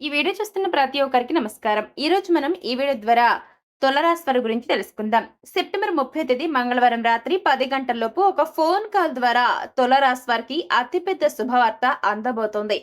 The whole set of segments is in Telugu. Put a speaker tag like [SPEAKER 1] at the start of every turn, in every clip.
[SPEAKER 1] ఈ వీడియో చూస్తున్న ప్రతి ఒక్కరికి నమస్కారం. ఈ రోజు మనం ఈ వీడియో ద్వారా తులరాశి వారి గురించి తెలుసుకుందాం. సెప్టెంబర్ ముప్పై తేదీ మంగళవారం రాత్రి పది గంటలలోపు ఒక ఫోన్ కాల్ ద్వారా తులరాశి వారికి అతిపెద్ద శుభవార్త అందబోతోంది.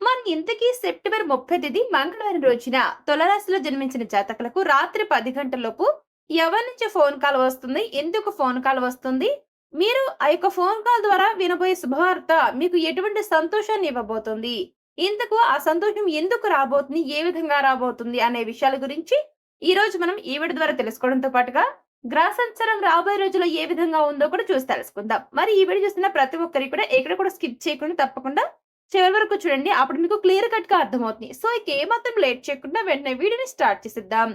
[SPEAKER 1] మన ఇంతకీ సెప్టెంబర్ ముప్పై తేదీ మంగళవారం రోజున తులరాశిలో జన్మించిన జాతకులకు రాత్రి పది గంటలలోపు ఎవరి నుంచి ఫోన్ కాల్ వస్తుంది? ఎందుకు ఫోన్ కాల్ వస్తుంది? మీరు ఆ యొక్క ఫోన్ కాల్ ద్వారా వినబోయే శుభవార్త మీకు ఎటువంటి సంతోషాన్ని ఇవ్వబోతుంది? ఇంతకు ఆ సంతోషం ఎందుకు రాబోతుంది? ఏ విధంగా రాబోతుంది? అనే విషయాల గురించి ఈ రోజు మనం ఈవిడ ద్వారా తెలుసుకోవడంతో పాటుగా గ్రహ సంచారం రాబోయే రోజుల్లో ఏ విధంగా ఉందో కూడా చూసి తెలుసుకుందాం. మరి ఈ వీడియో చూస్తున్న ప్రతి ఒక్కరికి కూడా ఎక్కడ కూడా స్కిప్ చేయకుండా తప్పకుండా చివరి వరకు చూడండి. అప్పుడు మీకు క్లియర్ కట్గా అర్థమవుతుంది. సో ఇక ఏమాత్రం లేట్ చేయకుండా వెంటనే వీడియోని స్టార్ట్ చేసిద్దాం.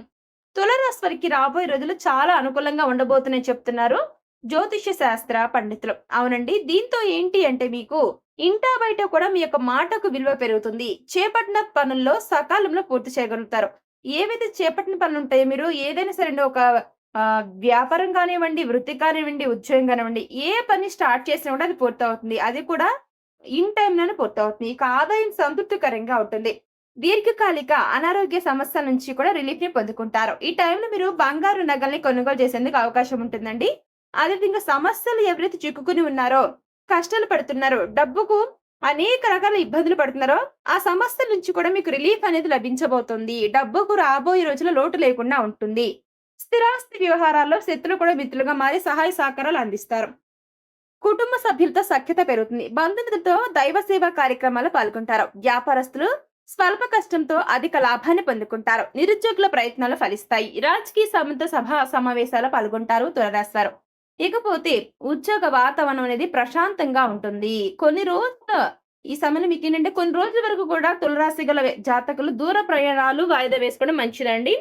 [SPEAKER 1] తులరాశి వారికి రాబోయే రోజులు చాలా అనుకూలంగా ఉండబోతున్నాయి చెప్తున్నారు. జ్యోతిష్య శాస్త్ర పండితులు. అవునండి. దీంతో ఏంటి అంటే మీకు ఇంటా బయట కూడా మీ యొక్క మాటకు విలువ పెరుగుతుంది. చేపట్టిన పనుల్లో సకాలంలో పూర్తి చేయగలుగుతారు. ఏవైతే చేపట్టిన పనులు ఉంటాయో మీరు? ఏదైనా సరే ఒక వ్యాపారం కానివ్వండి వృత్తి కానివ్వండి ఉద్యోగం కానివ్వండి ఏ పని స్టార్ట్ చేసినా కూడా అది పూర్తి అవుతుంది అది కూడా ఇన్ టైంలోనే పూర్తి అవుతుంది ఇక ఆదాయం సంతృప్తికరంగా ఉంటుంది. దీర్ఘకాలిక అనారోగ్య సమస్యల నుంచి కూడా రిలీఫ్ని పొందుకుంటారు. ఈ టైంలో మీరు బంగారు నగల్ని కొనుగోలు చేసేందుకు అవకాశం ఉంటుందండి. అదేవిధంగా సమస్యలు ఎవరైతే చిక్కుకుని ఉన్నారో కష్టాలు పడుతున్నారో డబ్బుకు అనేక రకాల ఇబ్బందులు పడుతున్నారో ఆ సమస్యల నుంచి కూడా మీకు రిలీఫ్ అనేది లభించబోతుంది. డబ్బుకు రాబోయే రోజుల్లో లోటు లేకుండా ఉంటుంది. స్థిరాస్తి వ్యవహారాల్లో శత్రులు కూడా మిత్రులుగా మారి సహాయ సహకారాలు అందిస్తారు. కుటుంబ సభ్యులతో సఖ్యత పెరుగుతుంది. బంధుమిత్రులతో దైవ సేవా కార్యక్రమాలు పాల్గొంటారు. వ్యాపారస్తులు స్వల్ప కష్టంతో అధిక లాభాన్ని పొందుకుంటారు. నిరుద్యోగుల ప్రయత్నాలు ఫలిస్తాయి. రాజకీయ సమంత సభ సమావేశాలు పాల్గొంటారు తులరాస్తారు ఇకపోతే ఉద్యోగ వాతావరణం అనేది ప్రశాంతంగా ఉంటుంది. కొన్ని రోజులు ఈ సమయంలో మీకు ఏంటంటే కొన్ని రోజుల వరకు కూడా తులరాశి గల జాతకులు దూర ప్రయాణాలు వాయిదా వేసుకోవడం మంచిదండి.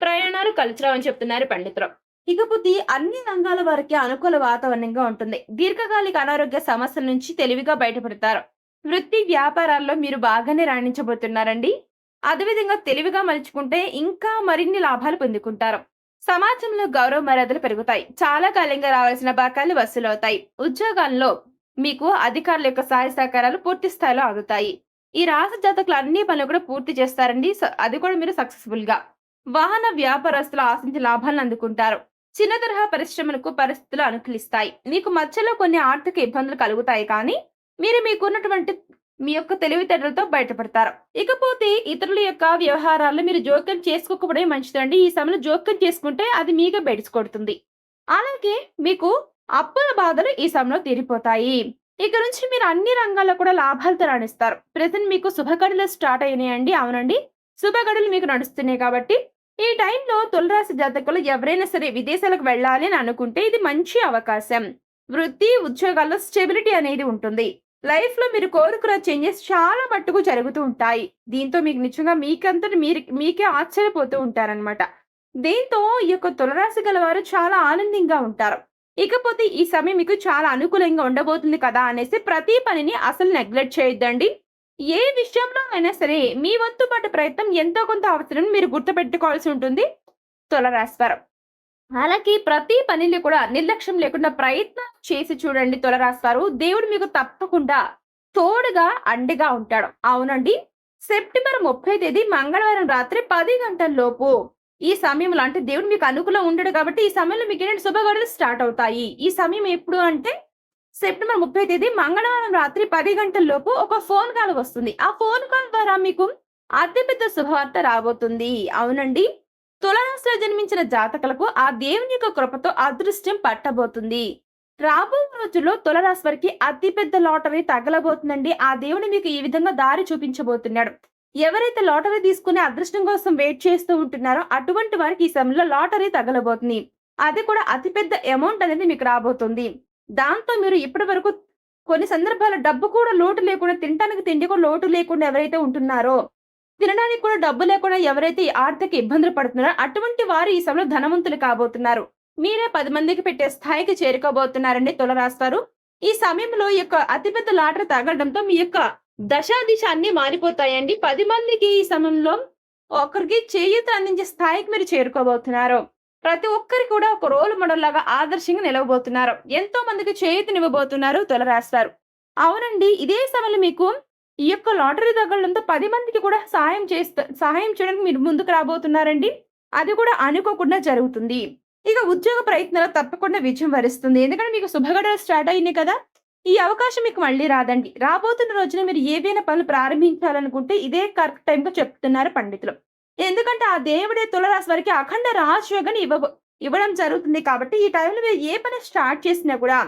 [SPEAKER 1] ప్రయాణాలు కలిసిరావని చెప్తున్నారు పండితులు. ఇకపోతే అన్ని రంగాల వారికి అనుకూల వాతావరణంగా ఉంటుంది. దీర్ఘకాలిక అనారోగ్య సమస్యల నుంచి తెలివిగా బయటపడతారు. వృత్తి వ్యాపారాల్లో మీరు బాగానే రాణించబోతున్నారండి. అదేవిధంగా తెలివిగా మలుచుకుంటే ఇంకా మరిన్ని లాభాలు పొందుకుంటారు. సమాజంలో గౌరవ మర్యాదలు పెరుగుతాయి. చాలా కాలంగా రావాల్సిన బకాయిలు వసూలవుతాయి. ఉద్యోగాల్లో మీకు అధికారుల యొక్క సహాయ సహకారాలు పూర్తి స్థాయిలో అందుతాయి. ఈ రాశి జాతకులు అన్ని పనులు కూడా పూర్తి చేస్తారండి. అది కూడా మీరు సక్సెస్ఫుల్గా వాహన వ్యాపారస్తులు ఆశించిన లాభాలను అందుకుంటారు. చిన్న తరహా పరిశ్రమలకు పరిస్థితులు అనుకూలిస్తాయి. మీకు మధ్యలో కొన్ని ఆర్థిక ఇబ్బందులు కలుగుతాయి కానీ మీరు మీకున్నటువంటి మీ యొక్క తెలివితేటలతో బయటపడతారు. ఇకపోతే ఇతరుల యొక్క వ్యవహారాల్లో మీరు జోక్యం చేసుకోకపోవడమే మంచిదండి. ఈ సమయంలో జోక్యం చేసుకుంటే అది మీగా బయటకొడుతుంది అలాగే మీకు అప్పుల బాధలు ఈ సమయంలో తీరిపోతాయి. ఇక నుంచి మీరు అన్ని రంగాల్లో కూడా లాభాలతో రాణిస్తారు ప్రజెంట్ మీకు శుభగడులు స్టార్ట్ అయినాయండి. అవునండి. శుభగడులు మీకు నడుస్తున్నాయి కాబట్టి ఈ టైంలో తులరాశి జాతకులు ఎవరైనా సరే విదేశాలకు వెళ్ళాలి అని అనుకుంటే ఇది మంచి అవకాశం. వృత్తి ఉద్యోగాల్లో స్టెబిలిటీ అనేది ఉంటుంది. లైఫ్లో మీరు కోరుకున్న చేంజెస్ చాలా మట్టుకు జరుగుతూ ఉంటాయి. దీంతో మీకు నిజంగా మీకంతటి మీరు మీకే ఆశ్చర్యపోతూ ఉంటారనమాట దీంతో ఈ యొక్క తులరాశి గలవారు చాలా ఆనందంగా ఉంటారు. ఇకపోతే ఈ సమయం మీకు చాలా అనుకూలంగా ఉండబోతుంది కదా అనేసి ప్రతి పనిని అసలు నెగ్లెక్ట్ చేయొద్దండి. ఏ విషయంలో అయినా సరే మీ వంతుపాటు ప్రయత్నం ఎంతో కొంత అవసరం మీరు గుర్తుపెట్టుకోవాల్సి ఉంటుంది. తులరాశివారం అలాగే ప్రతి పనిని కూడా నిర్లక్ష్యం లేకుండా ప్రయత్నం చేసి చూడండి తొలరాస్తారు దేవుడు మీకు తప్పకుండా తోడుగా అండగా ఉంటాడు. అవునండి. సెప్టెంబర్ ముప్పై తేదీ మంగళవారం రాత్రి పది గంటల లోపు ఈ సమయంలో అంటే దేవుడు మీకు అనుకూలం ఉండడు కాబట్టి ఈ సమయంలో మీకు ఏంటంటే శుభగడులు స్టార్ట్ అవుతాయి. ఈ సమయం ఎప్పుడు అంటే సెప్టెంబర్ ముప్పై తేదీ మంగళవారం రాత్రి పది గంటల లోపు ఒక ఫోన్ కాల్ వస్తుంది. ఆ ఫోన్ కాల్ ద్వారా మీకు అతిపెద్ద శుభవార్త రాబోతుంది. అవునండి. తులరాశిలో జన్మించిన జాతకులకు ఆ దేవుని యొక్క కృపతో అదృష్టం పట్టబోతుంది. రాబో రోజుల్లో తులరాశి వారికి అతిపెద్ద లాటరీ తగలబోతుందండి. ఆ దేవుడు మీకు ఈ విధంగా దారి చూపించబోతున్నాడు. ఎవరైతే లాటరీ తీసుకునే అదృష్టం కోసం వెయిట్ చేస్తూ ఉంటున్నారో అటువంటి వారికి ఈ సమయంలో లాటరీ తగలబోతుంది. అది కూడా అతిపెద్ద అమౌంట్ అనేది మీకు రాబోతుంది. దాంతో మీరు ఇప్పటి వరకు కొన్ని సందర్భాల్లో డబ్బు కూడా లోటు లేకుండా తినడానికి తిండి కూడా లోటు లేకుండా ఎవరైతే ఉంటున్నారో తినడానికి కూడా డబ్బు లేకుండా ఎవరైతే ఆర్థిక ఇబ్బందులు పడుతున్నారో అటువంటి వారు ఈ సమయంలో ధనవంతులు కాబోతున్నారు. మీరే పది మందికి పెట్టే స్థాయికి చేరుకోబోతున్నారండి తులరాస్తారు. ఈ సమయంలో ఈ యొక్క అతిపెద్ద లాటరీ తగలడంతో మీ యొక్క దశా దిశ అన్ని మారిపోతాయండి. పది మందికి ఈ సమయంలో ఒకరికి చేయూత అందించే స్థాయికి మీరు చేరుకోబోతున్నారు. ప్రతి ఒక్కరికి కూడా ఒక రోల్ మోడల్ లాగా ఆదర్శంగా నిలవబోతున్నారు. ఎంతో మందికి చేయూతనివ్వబోతున్నారు తులరాస్తారు. అవునండి ఇదే సమయంలో మీకు ఈ యొక్క లాటరీ తగలడంతో పది మందికి కూడా సహాయం చేస్తా సహాయం చేయడానికి మీరు ముందుకు రాబోతున్నారండి. అది కూడా అనుకోకుండా జరుగుతుంది. ఇక ఉద్యోగ ప్రయత్నాలు తప్పకుండా విజయం వరిస్తుంది. ఎందుకంటే మీకు శుభగడలు స్టార్ట్ అయినాయి కదా. ఈ అవకాశం మీకు మళ్ళీ రాదండి. రాబోతున్న రోజున మీరు ఏవైనా పనులు ప్రారంభించాలనుకుంటే ఇదే కరెక్ట్ టైంగా చెప్తున్నారు పండితులు. ఎందుకంటే ఆ దేవుడే తులరాశి వారికి అఖండ రాజయోగాన్ని ఇవ్వ ఇవ్వడం జరుగుతుంది కాబట్టి ఈ టైంలో మీరు ఏ పని స్టార్ట్ చేసినా కూడా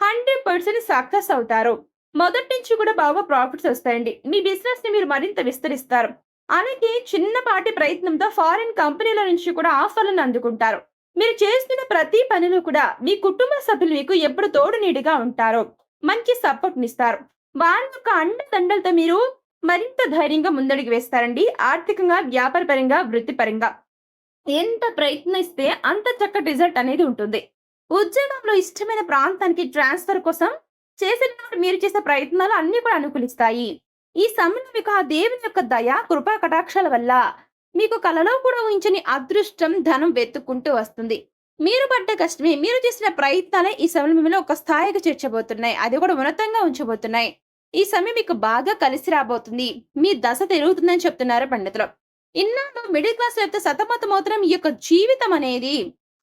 [SPEAKER 1] హండ్రెడ్ పర్సెంట్ సక్సెస్ అవుతారు. మొదటి నుంచి కూడా బాగా ప్రాఫిట్స్ వస్తాయండి. మీ బిజినెస్ని మీరు మరింత విస్తరిస్తారు. అలాగే చిన్నపాటి ప్రయత్నంతో ఫారిన్ కంపెనీల నుంచి కూడా ఆఫర్లను అందుకుంటారు. మీరు చేస్తున్న ప్రతి పనిలో కూడా మీ కుటుంబ సభ్యులు మీకు ఎప్పుడు తోడు నీడిగా ఉంటారు. మంచి సపోర్ట్నిస్తారు వాళ్ళ యొక్క అండదండలతో మీరు మరింత ధైర్యంగా ముందడుగు వేస్తారండి. ఆర్థికంగా వ్యాపారపరంగా వృత్తిపరంగా. ఎంత ప్రయత్నిస్తే అంత చక్కటి రిజల్ట్ అనేది ఉంటుంది. ఉద్యోగంలో ఇష్టమైన ప్రాంతానికి ట్రాన్స్ఫర్ కోసం చేసిన మీరు చేసే ప్రయత్నాలు అన్ని కూడా అనుకూలిస్తాయి. ఈ సమయంలో మీకు ఆ దేవుని యొక్క దయ కృపా కటాక్షాల వల్ల మీకు కలలో కూడా ఊహించని అదృష్టం ధనం వెతుక్కుంటూ వస్తుంది. మీరు పడ్డ కష్టమే మీరు చేసిన ప్రయత్నాలే ఈ సమయంలో మిమ్మల్ని ఒక స్థాయికి చేర్చబోతున్నాయి. అది కూడా ఉన్నతంగా ఉంచబోతున్నాయి. ఈ సమయం మీకు బాగా కలిసి రాబోతుంది. మీ దశ తిరుగుతుందని చెప్తున్నారు పండితులు. ఇన్నాళ్ళు మిడిల్ క్లాస్ లేకపోతే సతమతం అవుతున్న మీ యొక్క జీవితం అనేది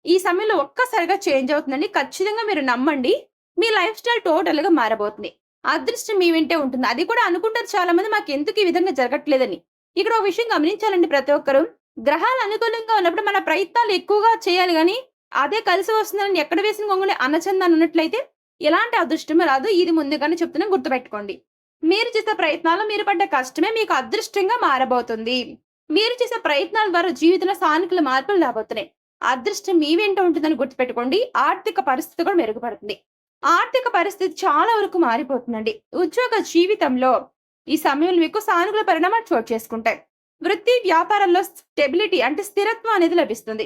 [SPEAKER 1] ఈ సమయంలో ఒక్కసారిగా చేంజ్ అవుతుందండి ఖచ్చితంగా మీరు నమ్మండి. మీ లైఫ్ స్టైల్ టోటల్గా మారబోతుంది. అదృష్టం మీ వెంటే ఉంటుంది. అది కూడా అనుకుంటారు చాలా మంది మాకు ఎందుకు ఈ విధంగా జరగట్లేదని? ఇక్కడ ఒక విషయం గమనించాలండి ప్రతి ఒక్కరు. గ్రహాలు అనుకూలంగా ఉన్నప్పుడు మన ప్రయత్నాలు ఎక్కువగా చేయాలి కానీ అదే కలిసి వస్తుందని ఎక్కడ వేసిన గొంగుని అన్నచందాన్ని ఉన్నట్లయితే ఎలాంటి అదృష్టం రాదు. ఇది ముందుగానే చెప్తున్నా గుర్తుపెట్టుకోండి. మీరు చేసే ప్రయత్నాలు మీరు పడ్డ కష్టమే మీకు అదృష్టంగా మారబోతుంది. మీరు చేసే ప్రయత్నాల ద్వారా జీవితంలో సానుకూల మార్పులు రాబోతున్నాయి. అదృష్టం మీ వెంట ఉంటుందని గుర్తుపెట్టుకోండి. ఆర్థిక పరిస్థితి కూడా మెరుగుపడుతుంది. ఆర్థిక పరిస్థితి చాలా వరకు మారిపోతుందండి. ఉద్యోగ జీవితంలో ఈ సమయంలో మీకు సానుకూల పరిణామాలు చోటు చేసుకుంటాయి. వృత్తి వ్యాపారంలో స్టెబిలిటీ అంటే స్థిరత్వం అనేది లభిస్తుంది.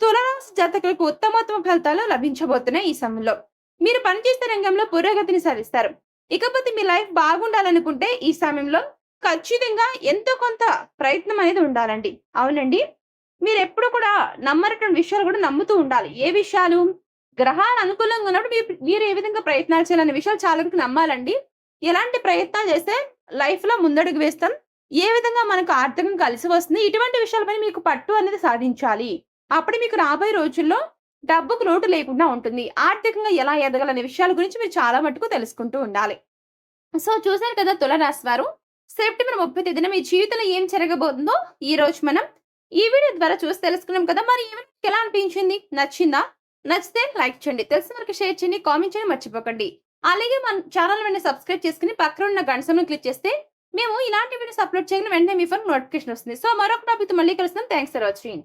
[SPEAKER 1] తులరాశి జాతకులకు ఉత్తమోత్తమ ఫలితాలు లభించబోతున్నాయి ఈ సమయంలో. మీరు పనిచేసే రంగంలో పురోగతిని సాధిస్తారు. ఇకపోతే మీ లైఫ్ బాగుండాలనుకుంటే ఈ సమయంలో ఖచ్చితంగా ఎంతో కొంత ప్రయత్నం అనేది ఉండాలండి. అవునండి. మీరు ఎప్పుడు కూడా నమ్మనటువంటి విషయాలు కూడా నమ్ముతూ ఉండాలి. ఏ విషయాలు గ్రహాలు అనుకూలంగా ఉన్నప్పుడు మీరు మీరు ఏ విధంగా ప్రయత్నాలు చేయాలనే విషయాలు చాలా వరకు నమ్మాలండి. ఎలాంటి ప్రయత్నాలు చేస్తే లైఫ్లో ముందడుగు వేస్తాం? ఏ విధంగా మనకు ఆర్థికం కలిసి వస్తుంది? ఇటువంటి విషయాలపై మీకు పట్టు అనేది సాధించాలి. అప్పుడు మీకు రాబోయే రోజుల్లో డబ్బుకు లోటు లేకుండా ఉంటుంది. ఆర్థికంగా ఎలా ఎదగాలనే విషయాల గురించి మీరు చాలా మటుకు తెలుసుకుంటూ ఉండాలి. సో చూశారు కదా తులరాశి వారు. సెప్టెంబర్ ముప్పై తేదీన మీ జీవితంలో ఏం జరగబోతుందో ఈ రోజు మనం ఈ వీడియో ద్వారా చూసి తెలుసుకున్నాం కదా. మరి ఈ ఎలా అనిపించింది? నచ్చిందా? నచ్చితే లైక్ చేయండి. తెలిసిన వరకు షేర్ చేయండి. కామెంట్ చేయండి మర్చిపోకండి. అలాగే మన ఛానల్ వెంటనే సబ్స్క్రైబ్ చేసుకుని పక్కన ఉన్న గంట క్లిక్ చేస్తే మేము ఇలాంటి వీడియోస్ అప్లోడ్ చేయగానే వెంటనే మీ ఫోన్ నోటిఫికేషన్ వస్తుంది. సో మరొక టాపిక్ మళ్ళీ కలుస్తాం. Thanks for watching.